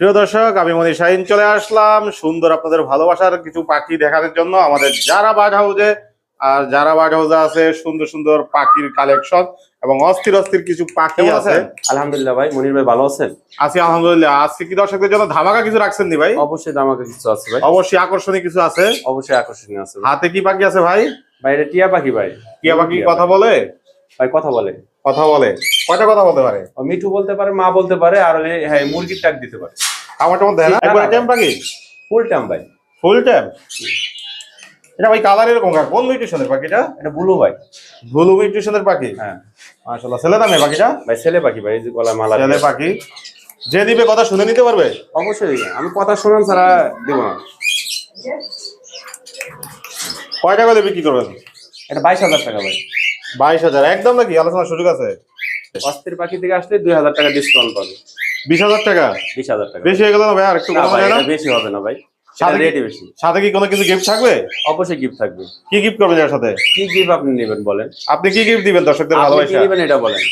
প্রিয় দর্শক আমি মনি শাহিন চলে আসলাম। সুন্দর আপনাদের ভালোবাসার কিছু পাখি দেখানোর জন্য আমাদের যারা বার্ড হাউসে আর যারা বার্ড হাউসে আছে সুন্দর সুন্দর পাখির কালেকশন এবং অস্থির অস্থির কিছু পাখি আছে। আলহামদুলিল্লাহ ভাই মনির ভাই ভালো আছেন? আছি আলহামদুলিল্লাহ। আজকে কি দর্শকদের জন্য ধামাকা কিছু রাখছেন নি ভাই? অবশ্যই আমাকে কিছু আছে ভাই। অবশ্যই আকর্ষণীয় কিছু আছে। অবশ্যই আকর্ষণীয় আছে হাতে কি পাখি আছে ভাই? ভাই এটা টিয়া পাখি ভাই। টিয়া পাখি কথা বলে? ভাই কথা বলে। কথা বলে। কয়টা কথা বলতে পারে? ও মিঠু বলতে পারে মা বলতে পারে আর হ্যাঁ মুরগির টাক দিতে পারে। আমার টমা দেয় না? একবার টাইম পাখি ফুল টাইম ভাই। ফুল টাইম এটা ভাই কালার এরকম? কোন মিউটেশনের পাখিটা? এটা বুলু ভাই। ব্লু মিউটেশনের পাখি? হ্যাঁ। মাশাআল্লাহ ছেলে দামে পাখিটা? ভাই ছেলে পাখি ভাই এই যে গলায় মালা ছেলে। পাখি। যে দিবে কথা শুনে নিতে পারবে? অবশ্যই আমি কথা শোনান ছাড়া দেবো না। কয় টাকা দিয়ে বিক্রি করবেন? এটা বাইশ হাজার টাকা ভাই। বাইশ হাজার। একদম নাকি? আলোচনার সুযোগ আছে? অস্থির পাখি থেকে আসলে দুই হাজার টাকা ডিসকাউন্ট পাবে। বিশ হাজার টাকা? বিশ হাজার টাকা। বেশি হয়ে গেল না ভাই? আর একটু না কমানো ভাই যায় না? এটা বেশি হবে না ভাই। সাথে রেটই বেশি। সাথে কি কোনো কিছু গিফট থাকবে? অবশ্যই গিফট থাকবে। কি গিফট করবেন এর সাথে? কি গিফট আপনি নেবেন বলেন? আপনি কি গিফট দিবেন দর্শকদের আপনি ভালোবাসা? নেবেন এটা বলেন।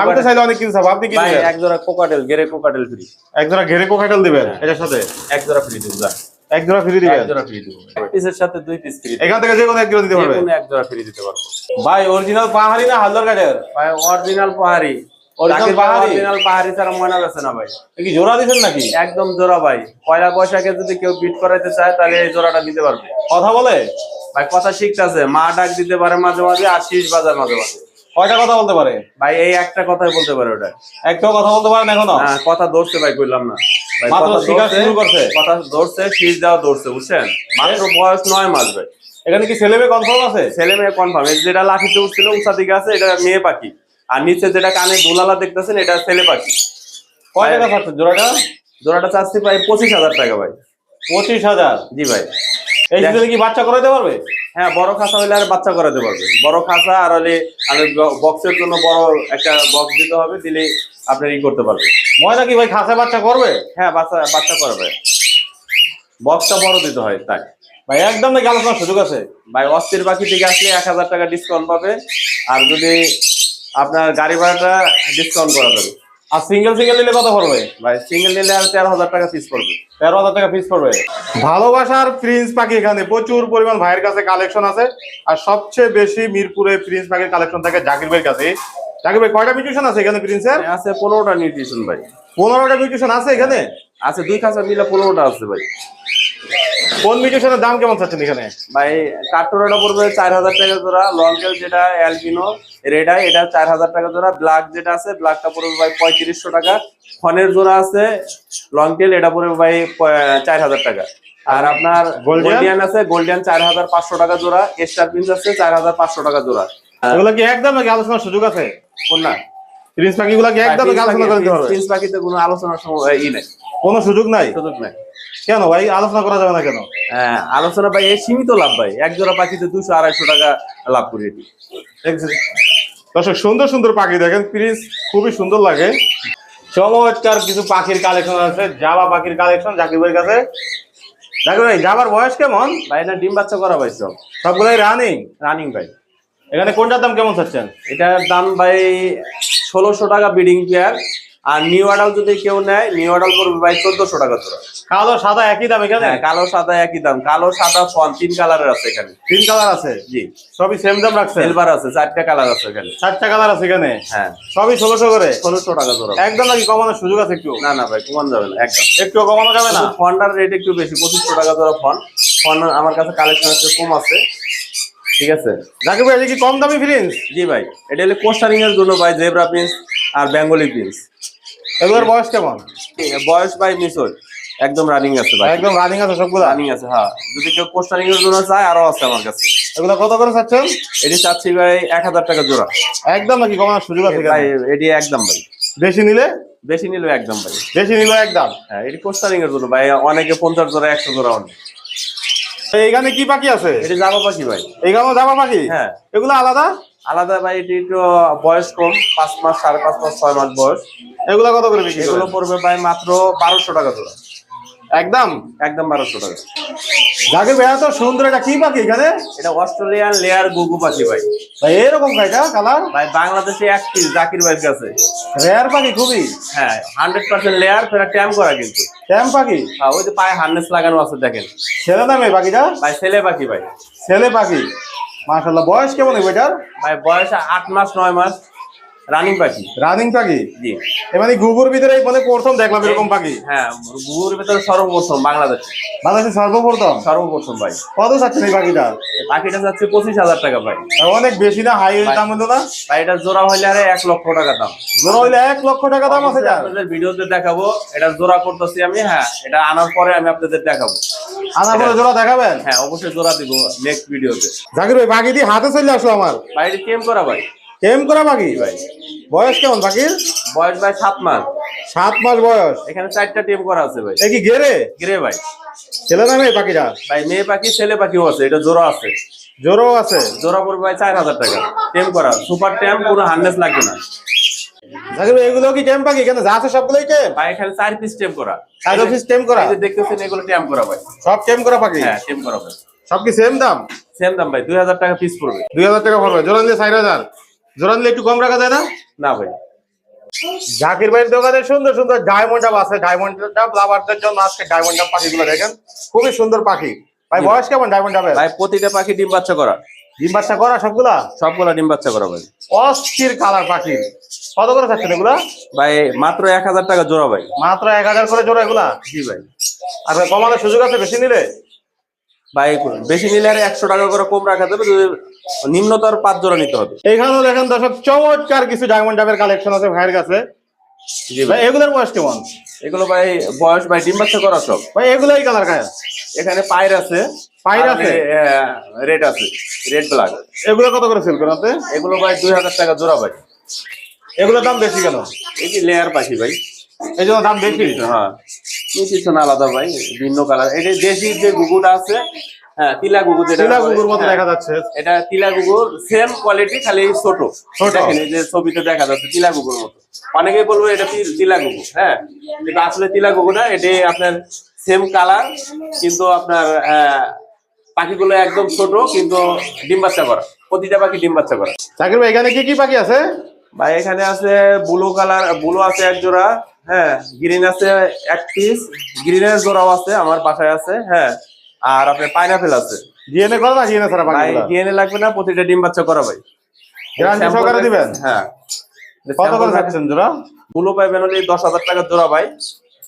আমি তো চাইলে অনেক কিছু চাবো। আপনি কি দিবেন? এক জোড়া কোকাটেল গেরে কোকাটেল ফ্রি এক জোড়া ঘেরে কোকাটেল দিবেন হ্যাঁ। এটার সাথে? এক জোড়া ফ্রি দিব যা। এক জোড়া ফ্রি এক জোড়া ফ্রি দিব। এক পিসের সাথে দুই পিস ফ্রি এখান থেকে যে কোনো এক জোড়া দিতে পারবে কোনো এক জোড়া ফ্রি দিতে পারব। ভাই অরিজিনাল পাহাড়ি না হালদার কাঠের ভাই অরিজিনাল পাহাড়ি। পাহাড়ি? অরিজিনাল পাহাড়ি ছাড়া ময়না বেছে না ভাই। কি জোড়া দিছেন নাকি? একদম জোড়া ভাই। পয়লা বৈশাখে যদি কেউ বিট করাইতে চায় তাহলে এই জোড়াটা দিতে পারবে। কথা বলে? ভাই কথা শিখতেছে। মা ডাক দিতে পারে মাঝে মাঝে আর শীষ বাজার মাঝে মাঝে। কয়টা কথা বলতে পারে? ভাই এই একটা কথাই বলতে পারে ওটা। একটাও কথা বলতে পারেন এখনও? হ্যাঁ, কথা ধরছে ভাই কইলাম না। মাত্র শিখা শুরু করছে। কথা ধরছে শীষ দেওয়া ধরছে বুঝছেন? মাত্র বয়স নয় মাস ভাই। এখানে কি ছেলে মেয়ে কনফার্ম আছে? ছেলে মেয়ে কনফার্ম যেটা লাঠিতে উঠছিল উঁচা দিকে আছে এটা মেয়ে পাখি। আর নিচে যেটা কানে দুলালা দেখতেছেন এটা ছেলে পাখি। কয় টাকা থাকছে জোড়াটা? জোড়াটা চাচ্ছি ভাই পঁচিশ হাজার টাকা ভাই। পঁচিশ হাজার? জি ভাই। এই সিজনে কি বাচ্চা করাইতে পারবে? হ্যাঁ বড় খাঁচা হলে আর বাচ্চা করাতে পারবে। বড় খাঁচা আর হলে আমি বক্সের জন্য বড় একটা বক্স দিতে হবে দিলে আপনার ই করতে পারবে। ময়না কি ভাই খাসে বাচ্চা করবে? হ্যাঁ বাচ্চা বাচ্চা করবে। বক্সটা বড় দিতে হয় তাই। ভাই একদম নাকি আলোচনার সুযোগ আছে? ভাই অস্থির পাখি থেকে আসলে এক হাজার টাকা ডিসকাউন্ট পাবে। আর যদি আপনার গাড়ি ভাড়াটা ডিসকাউন্ট করা যাবে। আর সিঙ্গেল সিঙ্গেল নিলে কত পড়বে? ভাই সিঙ্গেল নিলে আর তেরো হাজার টাকা ফিস পড়বে। তেরো হাজার টাকা ফিস পড়বে? ভালোবাসার প্রিন্স পাখি এখানে প্রচুর পরিমাণ ভাইয়ের কাছে কালেকশন আছে। আর সবচেয়ে বেশি মিরপুরে প্রিন্স পাখির কালেকশন থাকে জাকির ভাইয়ের কাছে। জাকির ভাই কয়টা মিউটেশন আছে এখানে প্রিন্সের আছে পনেরোটা নিউট্রিশন ভাই। পনেরোটা মিউটেশন আছে এখানে? আছে দুই খাঁচা মিলে পনেরোটা আছে ভাই। কোন মিউটেশনের দাম কেমন চাচ্ছেন এখানে? ভাই কাঠটোরাটা পড়বে চার হাজার টাকা জোড়া লঙ্কেল যেটা অ্যালবিনো রেডা এটা চার হাজার টাকা জোড়া। ব্ল্যাক যেটা আছে ব্ল্যাকটা পড়বে ভাই পঁয়ত্রিশশো টাকা। ফনের জোড়া আছে লংটেল এটা পড়বে ভাই চার হাজার টাকা। আর আপনার? গোল্ডিয়ান আছে গোল্ডিয়ান চার হাজার পাঁচশো টাকা জোড়া। স্টার প্রিন্স আছে চার হাজার পাঁচশো টাকা জোড়া। এগুলো কি একদম নাকি আলোচনার সুযোগ আছে? কোন না প্রিন্স কি একদম আলোচনা প্রিন্স পাখিতে কোনো আলোচনার সময় ই নাই। কোনো সুযোগ নাই? সুযোগ নাই। কেন ভাই? আলোচনা করা যাবে না কেন? হ্যাঁ, আলোচনা ভাই এই সীমিত লাভ ভাই। এক জোড়া পাখিতে দুশো আড়াইশো টাকা লাভ করি এটি। দর্শক সুন্দর সুন্দর পাখি দেখেন প্লিজ খুবই সুন্দর লাগে। চমৎকার কিছু পাখির কালেকশন আছে জাবা পাখির কালেকশন ভাইয়ের কাছে। দেখো ভাই জাবার বয়স কেমন? ভাই এটা ডিম বাচ্চা করা ভাই সব। সবগুলাই রানিং রানিং ভাই। এখানে কোনটার দাম কেমন চাচ্ছেন? এটার দাম ভাই ষোলোশো টাকা বিডিং পেয়ার আর নিউ আডাল যদি কেউ নেয় নিউ আডাল পড়বে ভাই চোদ্দশো টাকা জোড়া কালো সাদা একই দাম এখানে? হ্যাঁ কালো সাদা একই দাম। কালো সাদা ফন তিন কালারের আছে এখানে। তিন কালার আছে? জি। সবই সেম দাম রাখছে সিলভার আছে চারটা কালার আছে এখানে। চারটা কালার আছে এখানে? হ্যাঁ। সবই ষোলোশো করে? ষোলোশো টাকা জোড়া একদম নাকি কমানোর সুযোগ আছে একটু? না না ভাই কমান যাবে না একদম। একটু কমানো যাবে না? ফন্ডার রেট একটু বেশি পঁচিশশো টাকা জোড়া ফন। ফন আমার কাছে কালেকশন একটু কম আছে। ঠিক আছে? জাকির ভাই এটা কি কম দামি প্রিন্স জি ভাই এটা হলে কোস্টারিং এর জন্য ভাই জেব্রা প্রিন্স আর বেঙ্গলি প্রিন্স এগুলোর বয়স কেমন? বয়স ভাই মিশর। একদম রানিং আছে ভাই। একদম রানিং আছে সবগুলো? রানিং আছে হ্যাঁ। যদি কেউ কোস্টারিং এর জন্য চায় আরও আছে আমার কাছে। এগুলো কত করে চাচ্ছেন? এটি চাচ্ছি ভাই এক হাজার টাকা জোড়া। একদম নাকি কমানোর সুযোগ আছে ভাই এটি একদম ভাই। বেশি নিলে? বেশি নিলেও একদম ভাই। বেশি নিল একদম? হ্যাঁ এটি কোস্টারিং এর জন্য ভাই। অনেকে পঞ্চাশ জোড়া একশো জোড়া অনেক। এইখানে কি পাখি আছে? এটি যাব পাখি ভাই। এইখানে জামা পাখি? হ্যাঁ। এগুলো আলাদা? আলাদা ভাই এটি একটু বয়স কম পাঁচ মাস সাড়ে পাঁচ মাস ছয় মাস বয়স। এগুলো কত করে বিক্রি এগুলো পড়বে ভাই মাত্র বারোশো টাকা জোড়া একদম? একদম বারোশো টাকা। জাকির ভাইয়া তো সুন্দর এটা কি পাখি এখানে? এটা অস্ট্রেলিয়ান লেয়ার গুগু পাখি ভাই। ভাই এরকম কালার? ভাই বাংলাদেশে এক পিস জাকির ভাইয়ের কাছে। রেয়ার পাখি খুবই? হ্যাঁ হান্ড্রেড পার্সেন্ট লেয়ার ট্যাম করা কিন্তু। ট্যাম পাখি? হ্যাঁ, ওই যে পায়ে হার্নেস লাগানো আছে দেখেন। ছেলে পাখিটা? ভাই ছেলে পাখি ভাই। ছেলে পাখি? মাশাল্লাহ বয়স কেমন হবে এটার ভাই বয়স আট মাস নয় মাস। রানিং পাখি। রানিং পাখি? জি। মানে গুগুর ভিতরে মানে প্রথম দেখলাম এরকম পাখি? হ্যাঁ গুগুর ভেতরে সর্বপ্রথম বাংলাদেশে। বাংলাদেশের সর্বপ্রথম? সর্বপ্রথম ভাই। কত চাচ্ছেন এই পাখিটা? পাখিটা যাচ্ছে পঁচিশ হাজার টাকা ভাই। অনেক বেশি না? হাই দাম হলো না? ভাই এটা জোড়া হইলে আরে এক লক্ষ টাকা দাম। জোড়া হইলে এক লক্ষ টাকা দাম আছে আপনাদের ভিডিওতে দেখাবো। এটা জোড়া করতেছি আমি হ্যাঁ এটা আনার পরে আমি আপনাদের দেখাবো। আনা করে জোড়া দেখাবেন? হ্যাঁ অবশ্যই জোড়া দিব নেক্সট ভিডিওতে জাকির ভাই পাখি দিয়ে হাতে চলে আসলো আমার। বাইরে কেম করা ভাই। কেম করা পাখি ভাই। বয়স কেমন পাখির বয়স ভাই সাত মাস। সাত মাস বয়স। এখানে চারটা টিম করা আছে ভাই। এ কি গেরে? গ্রে ভাই। ছেলে নামে এই পাখিটা? ভাই মেয়ে পাখি ছেলে পাখিও আছে এটা জোড়া আছে। জোরও আছে? জোড়া পড়বে ভাই চার হাজার টাকা। টেম করা সুপার টেম পুরো হার্নেস লাগবে না। জাকির ভাই এগুলো কি টেম পাখি? কেন যা আছে সবগুলোই টেম? ভাই এখানে চার পিস টেম করা। টেম করা? এই যে দেখতেছেন এগুলো টেম করা ভাই। সব টেম করা পাখি? হ্যাঁ টেম করা ভাই। সব কি সেম দাম? সেম দাম ভাই দুই হাজার টাকা পিস পড়বে। দুই হাজার টাকা পড়বে। একটু কম রাখা যায় না? না ভাই। জাকির ভাইয়ের দোকানে সুন্দর সুন্দর ডায়মন্ড আছে। ডায়মন্ড আপ লাভারদের জন্য আজকে ডায়মন্ড আপ পাখিগুলো দেখেন। খুবই সুন্দর পাখি। ভাই বয়স কেমন ডায়মন্ড ভাই প্রতিটা পাখি ডিম বাচ্চা করা। ডিম বাচ্চা করা সবগুলা? সবগুলা ডিম বাচ্চা করা ভাই। অস্থির কালার পাখি। কত করে থাকছেন এগুলা? ভাই মাত্র এক হাজার টাকা জোড়া ভাই। মাত্র এক হাজার করে জোড়া এগুলা? জি ভাই। আর কমানোর সুযোগ আছে বেশি নিলে? ভাই বেশি নিলে আর একশো টাকা করে কম রাখা যাবে নিম্নতর পাঁচ জোড়া নিতে হবে। এইখানেও দেখেন দর্শক চমৎকার কিছু ডায়মন্ড কালেকশন আছে ভাইয়ের কাছে। জি ভাই। এগুলোর বয়স কেমন? এগুলো ভাই বয়স ভাই ডিম বাচ্চা করা সব। ভাই এগুলোই কালার। খায় এখানে পায়ের আছে। পায়ের আছে? রেড আছে। রেড ব্ল্যাক এগুলো কত করে সেল আপনি? এগুলো ভাই দুই হাজার টাকা জোড়া ভাই। এগুলোর দাম বেশি কেন? এই যে লেয়ার পাখি ভাই। এই জন্য দাম বেশি? হ্যাঁ। কিছু না আলাদা ভাই ভিন্ন কালার এটা দেশি যে গুগুটা আছে হ্যাঁ তিলা গুগু মতো হ্যাঁ, দেখা যাচ্ছে। এটা তিলা গুগুর সেম কোয়ালিটি খালি ছোট। ছোট। দেখেন এই যে ছবিতে দেখা যাচ্ছে তিলা গুগুর মতো। অনেকেই বলব এটা তিলা গুগু হ্যাঁ। কিন্তু আসলে তিলা গুগু না এটি আপনার সেম কালার কিন্তু আপনার পাখিগুলো একদম ছোট কিন্তু ডিম বাচ্চা করা। প্রতিটা পাখি ডিম বাচ্চা করা। জাকির ভাই এখানে কি কি পাখি আছে? ভাই এখানে আছে ব্লু কালার ব্লু আছে এক জোড়া হ্যাঁ গ্রিন আছে এক পিস গ্রিনের জোড়াও আছে আমার বাসায় আছে হ্যাঁ আর আপনার পাইনাপেল আছে। ডিএনএ করা না ডিএনএ ছাড়া ভাই ডিএনএ লাগবে না প্রতিটা ডিম বাচ্চা করা ভাই। গ্যারান্টি সহকারে দিবেন? হ্যাঁ। কত করে থাকছেন জোড়া? ব্লু পাইবেন হলে দশ হাজার টাকা জোড়া ভাই।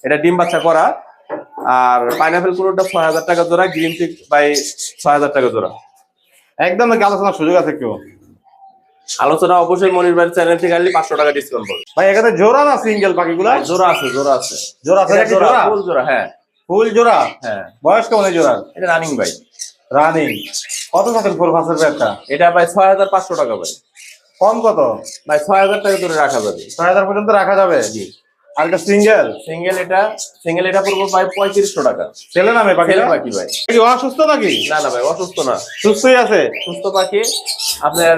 এটা ডিম বাচ্চা করা। আর পাইনাপেল পুরোটা ছয় হাজার টাকা জোড়া গ্রিন টি ভাই ছয় হাজার টাকা জোড়া। একদম আলোচনার সুযোগ আছে কেউ? আলোচনা অবশ্যই মনির ভাইয়ের চ্যানেল থেকে আসলে পাঁচশো টাকা ডিসকাউন্ট করবে। ভাই এখানে জোড়া না সিঙ্গেল পাখিগুলা ভাই, জোড়া আছে জোড়া আছে। জোড়া আছে জোড়া? ফুল জোড়া হ্যাঁ। ফুল জোড়া? হ্যাঁ। বয়স কেমন জোড়া? এটা রানিং ভাই। রানিং কত থাকেন ফুল ফাঁসের ব্যাগটা? এটা ভাই ছয় হাজার পাঁচশো টাকা ভাই। কম কত? ভাই ছয় হাজার টাকা ধরে রাখা যাবে। ছয় হাজার পর্যন্ত রাখা যাবে? জি। আর এটা সিঙ্গেল সিঙ্গেল এটা সিঙ্গেল এটা পড়ব ভাই পঁয়ত্রিশশো টাকা। ছেলে নামে পাখি পাখি ভাই। কি অসুস্থ নাকি? না না ভাই অসুস্থ না। সুস্থই আছে? সুস্থ পাখি। আপনার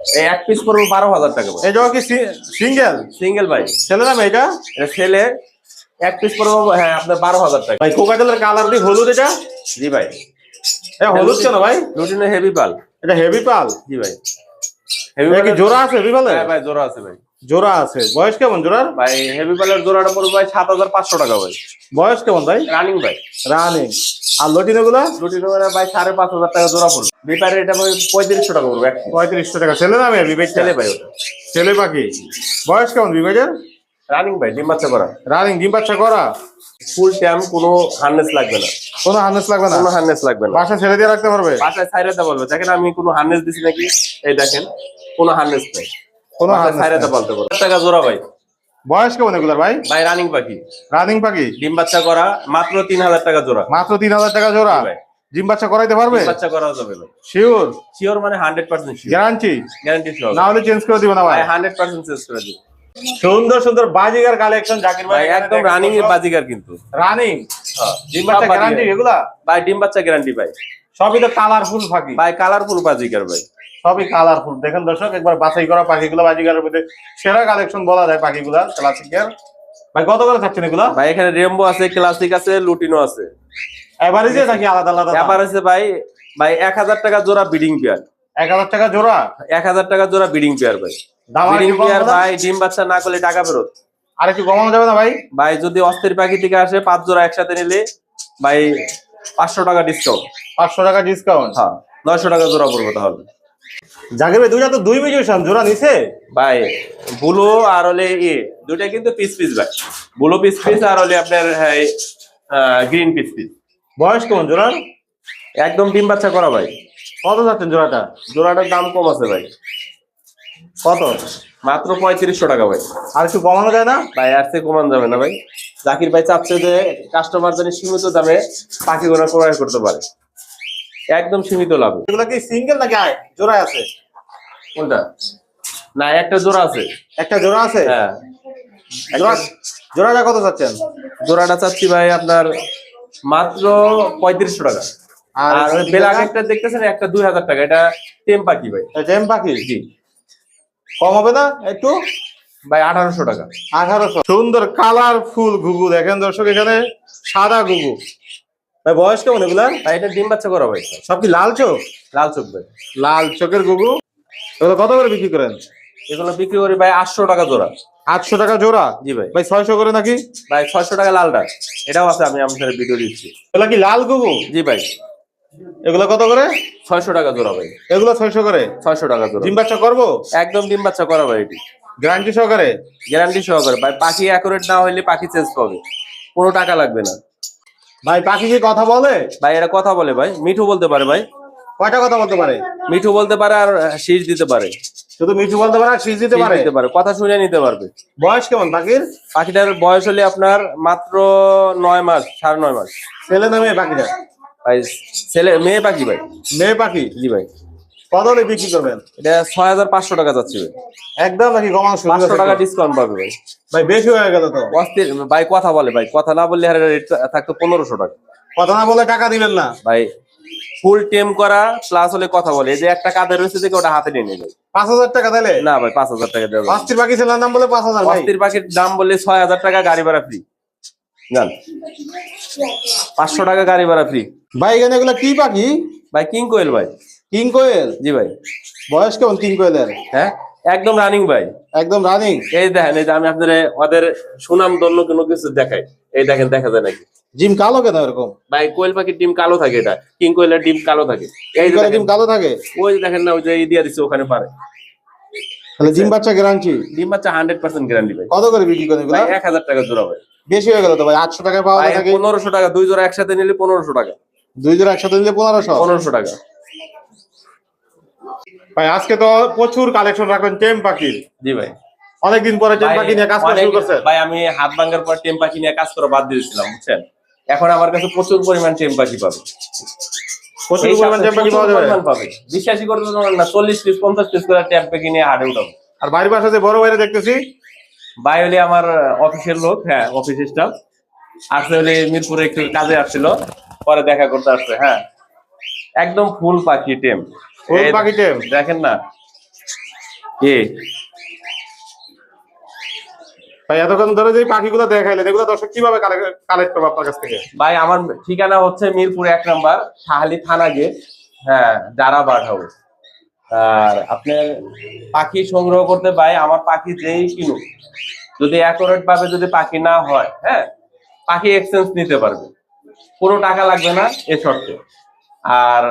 এই এক পিস পড়ব বারো হাজার টাকা জোড়া কি সিঙ্গেল সিঙ্গেল ভাই। ছেলে না এটা এটা ছেলে এক পিস পড়ব হ্যাঁ আপনার বারো হাজার টাকা। ভাই কোকাটেলের কালার দি হলুদ এটা? জি ভাই। এ হলুদ কেন ভাই? রুটিনে হেভি পাল এটা হেভি পাল জি ভাই। হেভি এটা কি জোড়া আছে হেভি পাল হ্যাঁ ভাই জোড়া আছে ভাই। জোড়া আছে। বয়স কেমন জোড়ার? ভাই হেভি পালের জোড়াটা পড়বে ভাই সাত হাজার পাঁচশো টাকা ভাই। বয়স কেমন ভাই? রানিং ভাই। রানিং আর লটিন এগুলা রুটিনে ভাই সাড়ে পাঁচ হাজার টাকা জোড়া পড়বে। বিপারের এটা ভাই পঁয়ত্রিশশো টাকা পড়বে। পঁয়ত্রিশশো টাকা। ছেলে নামে বিবেক? ছেলে ভাই। ওটা ছেলে পাখি বয়স কেমন বিবেকের? রানিং ভাই ডিম বাচ্চা করা। রানিং ডিম বাচ্চা করা? ফুল ট্যাম কোনো হার্নেস লাগবে না। কোনো হার্নেস লাগবে না? কোনো হার্নেস লাগবে না। বাসা ছেড়ে দিয়ে রাখতে পারবে? বাসায় ছাইরাতে বলবে দেখেন আমি কোনো হার্নেস দিছি নাকি? এই দেখেন কোনো হার্নেস নেই। কোনো। বলতে পারবে টাকা জোড়া ভাই। বয়স কেমন এগুলার ভাই? ভাই রানিং পাখি। রানিং পাখি? ডিম বাচ্চা করা মাত্র তিন হাজার টাকা জোড়া। মাত্র তিন হাজার টাকা জোড়া? ডিম বাচ্চা করাইতে পারবে? বাচ্চা করা যাবে শিওর শিওর মানে hundred percent guarantee guarantee sure না হলে চেঞ্জ করে দিব না ভাই। হান্ড্রেড পার্সেন্ট চেঞ্জ করে দিই সুন্দর সুন্দর বাজিগার কালেকশন জাকির ভাই। একদম রানিং এর বাজিকার কিন্তু। রানিং হ্যাঁ, ডিম বাচ্চা গ্যারান্টি এগুলা? ভাই ডিম বাচ্চা গ্যারান্টি ভাই। সবই তো কালারফুল পাখি। ভাই কালারফুল বাজিকার ভাই। সবই কালারফুল দেখেন দর্শক একবার বাছাই করা পাখিগুলো বাজিগারের মধ্যে সেরা কালেকশন বলা যায় পাখিগুলা ক্লাসিকের ভাই কত করে থাকছেন এগুলা? ভাই এখানে রেমবো আছে ক্লাসিক আছে লুটিনো আছে। এভারেজে নাকি আলাদা আলাদা? আছে ভাই ভাই এক হাজার টাকা জোড়া বিডিং পেয়ার এক হাজার টাকা জোড়া? এক হাজার টাকা জোড়া বিডিং পেয়ার ভাই। দাম বিডিং পেয়ার ভাই ডিম বাচ্চা না করলে টাকা ফেরত। আর একটু কমানো যাবে না ভাই? ভাই যদি অস্থির পাখি থেকে আসে পাঁচ জোড়া একসাথে নিলে ভাই পাঁচশো টাকা ডিসকাউন্ট পাঁচশো টাকা ডিসকাউন্ট হ্যাঁ নয়শো টাকা জোড়া পড়বে তাহলে। জাকির ভাই দুইটা তো দুই মিউজিশিয়ান জোড়া নিছে? ভাই বুলো আর হলে এ দুইটা কিন্তু পিস পিস ভাই। বুলো পিস পিস আর হলে আপনার গ্রিন পিস পিস বয়স কেমন জোড়া? একদম ডিম বাচ্চা করা ভাই। কত যাচ্ছেন জোড়াটা? জোড়াটার দাম কম আছে ভাই। কত? মাত্র পঁয়ত্রিশশো টাকা ভাই। আর একটু কমানো যায় না? ভাই আর থেকে কমান যাবে না ভাই। জাকির ভাই চাচ্ছে যে কাস্টমার যেন সীমিত দামে পাখিগুলো ক্রয় করতে পারে। একদম সীমিত লাভে। এগুলো কি সিঙ্গেল নাকি আয়? জোড়ায় আছে? কোনটা? না একটা জোড়া আছে। একটা জোড়া আছে? হ্যাঁ। জোড়া জোড়াটা কত চাচ্ছেন? জোড়াটা চাচ্ছি ভাই আপনার মাত্র পঁয়ত্রিশশো টাকা। আর বেলাক একটা দেখতেছেন একটা দুই হাজার টাকা। এটা টেম পাখি ভাই। জেম পাখি? জি। কম হবে না? একটু? ভাই আঠারোশো টাকা। আঠারোশো। সুন্দর কালারফুল ঘুঘু। দেখেন দর্শক এখানে সাদা ঘুঘু। ভাই বয়স কেমন এগুলা? ভাই এটা ডিম বাচ্চা করা ভাই সব কি লাল চোখ? লাল চোখ ভাই। লাল চোখের ঘুঘু এগুলো কত করে বিক্রি করেন? এগুলো বিক্রি করি ভাই আটশো টাকা জোড়া। আটশো টাকা জোড়া? জি ভাই। ভাই ছয়শো করে নাকি? ভাই ছয়শো টাকা লালটা এটাও আছে আমি আপনাদের ভিডিও দিচ্ছি। এগুলো কি লাল ঘুঘু জি ভাই। এগুলো কত করে? ছয়শো টাকা জোড়া ভাই। এগুলো ছয়শো করে? ছয়শো টাকা জোড়া। ডিম বাচ্চা করব? একদম ডিম বাচ্চা করা ভাই এটি। গ্যারান্টি সহকারে? গ্যারান্টি সহকারে। ভাই পাখি অ্যাকুরেট না হইলে পাখি চেঞ্জ পাবে। কোনো টাকা লাগবে না। ভাই পাখি কি কথা বলে? ভাই এরা কথা বলে ভাই। মিঠু বলতে পারে ভাই। কয়টা কথা বলতে পারে? মিঠু বলতে পারে আর শীষ দিতে পারে। শুধু মিঠু বলতে পারে আর শীষ দিতে পারে? দিতে পারে। কথা শুনে নিতে পারবে। বয়স কেমন পাখির? পাখিটার বয়স হলে আপনার মাত্র নয় মাস সাড়ে নয় মাস। ছেলে না মেয়ে পাখিটা? ভাই ছেলে মেয়ে পাখি ভাই। মেয়ে পাখি? জি ভাই। কত বিক্রি করবেন? এটা ছয় হাজার পাঁচশো টাকা যাচ্ছে। একদম নাকি কমানো শুরু পাঁচশো টাকা টাকা ডিসকাউন্ট পাবে ভাই। ভাই বেশি হয়ে গেল তো। অস্থির ভাই কথা বলে ভাই কথা না বললে আর রেট থাকতো পনেরোশো টাকা। কথা না বলে টাকা দিবেন না। ভাই ফুল টেম করা প্লাস হলে কথা বলে। এই যে একটা কাদের রয়েছে দেখে ওটা হাতে নিয়ে নেবে। পাঁচ হাজার টাকা দিলে না ভাই পাঁচ হাজার টাকা দেবে পাঁচটির পাখি ছেলের নাম বলে পাঁচ হাজার ভাই। অস্থির পাখির দাম বললে ছয় হাজার টাকা গাড়ি ভাড়া ফ্রি জান? পাঁচশো টাকা গাড়ি ভাড়া ফ্রি ভাই এখানে এগুলো কি পাখি? ভাই কিং কোয়েল ভাই। কিং কোয়েল? জি ভাই। বয়স কেমন কিং কোয়েলের? হ্যাঁ? একদম রানিং ভাই। একদম রানিং এই দেখেন এই যে আমি আপনাদের ওদের সুনাম দন্য কোনো কিছু দেখাই। এই দেখেন দেখা যায় নাকি? জিম কালো কেন এরকম? ভাই কোয়েল পাখির ডিম কালো থাকে এটা। কিং কোয়েলের ডিম কালো থাকে। এই যে ডিম কালো থাকে? ওই দেখেন না ওই যে এই দিয়ে দিচ্ছে ওখানে পারে। তাহলে জিম বাচ্চা গ্যারান্টি ডিম বাচ্চা হান্ড্রেড পার্সেন্ট গ্যারান্টি ভাই। কত করে বিক্রি করেন ভাই এক হাজার টাকা জোড়া ভাই। বেশি হয়ে গেল তো ভাই আটশো টাকায় পাওয়া যায় নাকি? পনেরোশো টাকা দুই জোড়া একসাথে নিলে পনেরোশো টাকা। দুই জোড়া একসাথে নিলে পনেরোশো? পনেরোশো টাকা। ভাই আজকে তো প্রচুর কালেকশন রাখবেন টেম পাখির জি ভাই। অনেকদিন পরে টেম পাখি নিয়ে কাজ করা শুরু করছেন ভাই আমি হাত ভাঙ্গার পর টেম পাখি নিয়ে কাজ করা বাদ দিয়েছিলাম বুঝছেন? এখন আমার কাছে প্রচুর পরিমাণ টেম পাখি পাবে। প্রচুর পরিমাণ টেম পাখি পাবে। বিশ্বাসই করতে পারবেন না চল্লিশ পিস পঞ্চাশ পিস করে ট্যাপ পাখি নিয়ে হাটে উঠাবো। আর বাড়ির পাশে যে বড় বাইরে দেখতেছি ভাই হলে আমার অফিসের লোক হ্যাঁ অফিস স্টাফ আসলে হলে মিরপুরে একটু কাজে আসছিল পরে দেখা করতে আসছে হ্যাঁ। একদম ফুল পাখি টেম। ফুল এই পাখি টেম দেখেন না। এ ভাই এতক্ষণ ধরে যে পাখিগুলো দেখাইলেন এগুলো দর্শক কীভাবে কালেক্ট করব আপনার কাছ থেকে? ভাই আমার ঠিকানা হচ্ছে মিরপুর এক নাম্বার থানা গেট হ্যাঁ যারা বার্ড হাউস। আর আপনার পাখি সংগ্রহ করতে ভাই আমার পাখি যেই কিনুক যদি অ্যাকোরেট ভাবে যদি পাখি না হয় হ্যাঁ পাখি এক্সচেঞ্জ নিতে পারবে। কোনো টাকা লাগবে না এ শর্তে। আর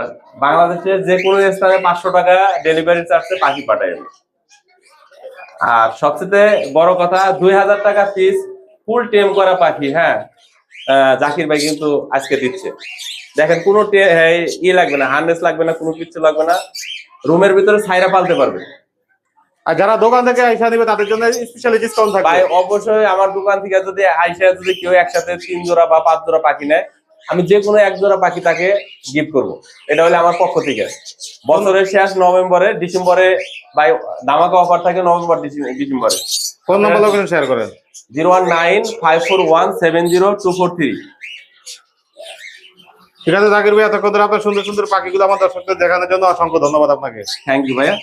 বাংলাদেশে যে কোনো স্থানে পাঁচশো টাকা ডেলিভারি চার্জে পাখি পাঠায়। আর সবচেয়ে বড় কথা দুই হাজার টাকা পিস ফুল টেম করা পাখি হ্যাঁ? জাকির ভাই কিন্তু আজকে দিচ্ছে। দেখেন কোনো এই ইয়ে লাগবে না হার্নেস লাগবে না কোনো কিছু লাগবে না। রুমের ভিতরে ছাইরা পালতে পারবে। আর যারা দোকান থেকে আইসা নিবে তাদের জন্য স্পেশালি ডিসকাউন্ট থাকবে। ভাই অবশ্যই আমার দোকান থেকে যদি আইসা যদি কেউ একসাথে তিন জোড়া বা পাঁচ জোড়া পাখি নেয় আমি যে কোনো এক জোড়া পাখি তাকে গিফট করব। এটা হলে আমার পক্ষ থেকে। বছরের শেষ নভেম্বরে ডিসেম্বরে ভাই ধামাকা অফার থাকে নভেম্বর ডিসেম্বরে। ফোন নাম্বার লোকেশন শেয়ার করেন। Zero one nine five four one seven zero two four three. ঠিক আছে জাকির ভাই এতক্ষণ ধরে আপনার সুন্দর সুন্দর পাখিগুলো আমার দর্শকদের দেখানোর জন্য অসংখ্য ধন্যবাদ আপনাকে। থ্যাংক ইউ ভাইয়া।